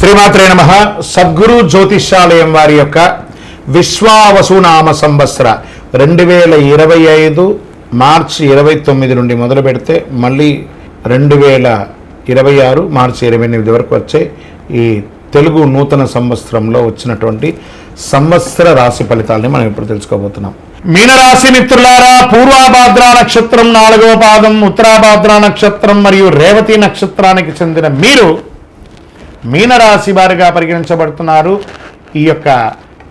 శ్రీమాత్రే నమ. సద్గురు జ్యోతిష్యాలయం వారి యొక్క విశ్వావసునామ సంవత్సర రెండు వేల ఇరవై ఐదు మార్చి ఇరవై తొమ్మిది నుండి మొదలు పెడితే మళ్ళీ రెండు వేల ఇరవై ఆరు మార్చి ఇరవై ఎనిమిది వరకు వచ్చే ఈ తెలుగు నూతన సంవత్సరంలో వచ్చినటువంటి సంవత్సర రాశి ఫలితాలని మనం ఇప్పుడు తెలుసుకోబోతున్నాం. మీనరాశి మిత్రులారా పూర్వాభాద్ర నక్షత్రం నాలుగవ పాదం ఉత్తరాభాద్ర నక్షత్రం మరియు రేవతి నక్షత్రానికి చెందిన మీరు మీనరాశి వారిగా పరిగణించబడుతున్నారు. ఈ యొక్క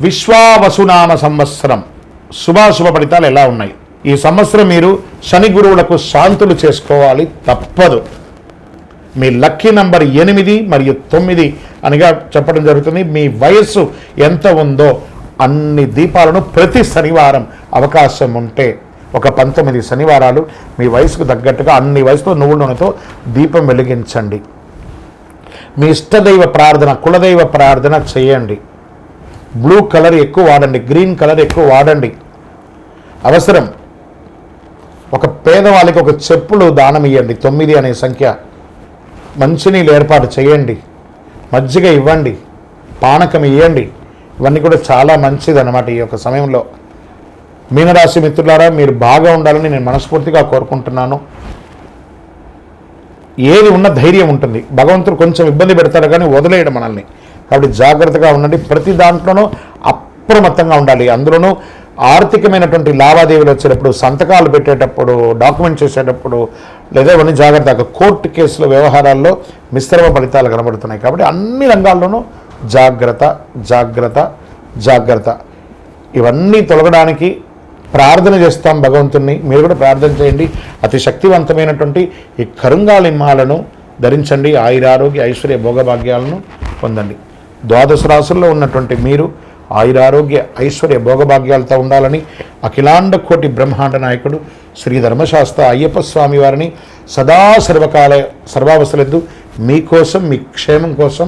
విశ్వావసునామ సంవత్సరం శుభాశుభ ఫలితాలు ఎలా ఉన్నాయి? ఈ సంవత్సరం మీరు శని గురువులకు శాంతులు చేసుకోవాలి తప్పదు. మీ లక్కీ నంబర్ ఎనిమిది మరియు తొమ్మిది అనిగా చెప్పడం జరుగుతుంది. మీ వయస్సు ఎంత ఉందో అన్ని దీపాలను ప్రతి శనివారం అవకాశం ఉంటే ఒక పంతొమ్మిది శనివారాలు మీ వయసుకు తగ్గట్టుగా అన్ని వయసుతో నువ్వు నూనెతో దీపం వెలిగించండి. మీ ఇష్టదైవ ప్రార్థన కులదైవ ప్రార్థన చేయండి. బ్లూ కలర్ ఎక్కువ వాడండి గ్రీన్ కలర్ ఎక్కువ వాడండి. అవసరం. ఒక పేదవాళ్ళకి ఒక చెప్పులు దానం ఇవ్వండి తొమ్మిది అనే సంఖ్య. మంచినీళ్ళు ఏర్పాటు చేయండి. మజ్జిగ ఇవ్వండి పానకం ఇవ్వండి ఇవన్నీ కూడా చాలా మంచిది అనమాట ఈ యొక్క సమయంలో. మీనరాశి మిత్రులారా మీరు బాగా ఉండాలని నేను మనస్ఫూర్తిగా కోరుకుంటున్నాను. ఏది ఉన్న ధైర్యం ఉంటుంది. భగవంతుడు కొంచెం ఇబ్బంది పెడతాడు కానీ వదిలేయడం మనల్ని. కాబట్టి జాగ్రత్తగా ఉండండి. ప్రతి దాంట్లోనూ అప్రమత్తంగా ఉండాలి. అందులోనూ ఆర్థికమైనటువంటి లావాదేవీలు వచ్చేటప్పుడు సంతకాలు పెట్టేటప్పుడు డాక్యుమెంట్ చేసేటప్పుడు లేదా ఇవన్నీ జాగ్రత్తగా కోర్టు కేసుల వ్యవహారాల్లో మిశ్రమ ఫలితాలు కనబడుతున్నాయి. కాబట్టి అన్ని రంగాల్లోనూ జాగ్రత్త జాగ్రత్త జాగ్రత్త. ఇవన్నీ తొలగడానికి ప్రార్థన చేస్తాం భగవంతుణ్ణి. మీరు కూడా ప్రార్థన చేయండి. అతి శక్తివంతమైనటువంటి ఈ కరుంగాలింహాలను ధరించండి. ఆయురారోగ్య ఐశ్వర్య భోగభాగ్యాలను పొందండి. ద్వాదశ రాసుల్లో ఉన్నటువంటి మీరు ఆయురారోగ్య ఐశ్వర్య భోగభాగ్యాలతో ఉండాలని అఖిలాండ కోటి బ్రహ్మాండ నాయకుడు శ్రీ ధర్మశాస్త్ర అయ్యప్ప స్వామి వారిని సదా సర్వకాల సర్వావసరద్దు మీకోసం మీ క్షేమం కోసం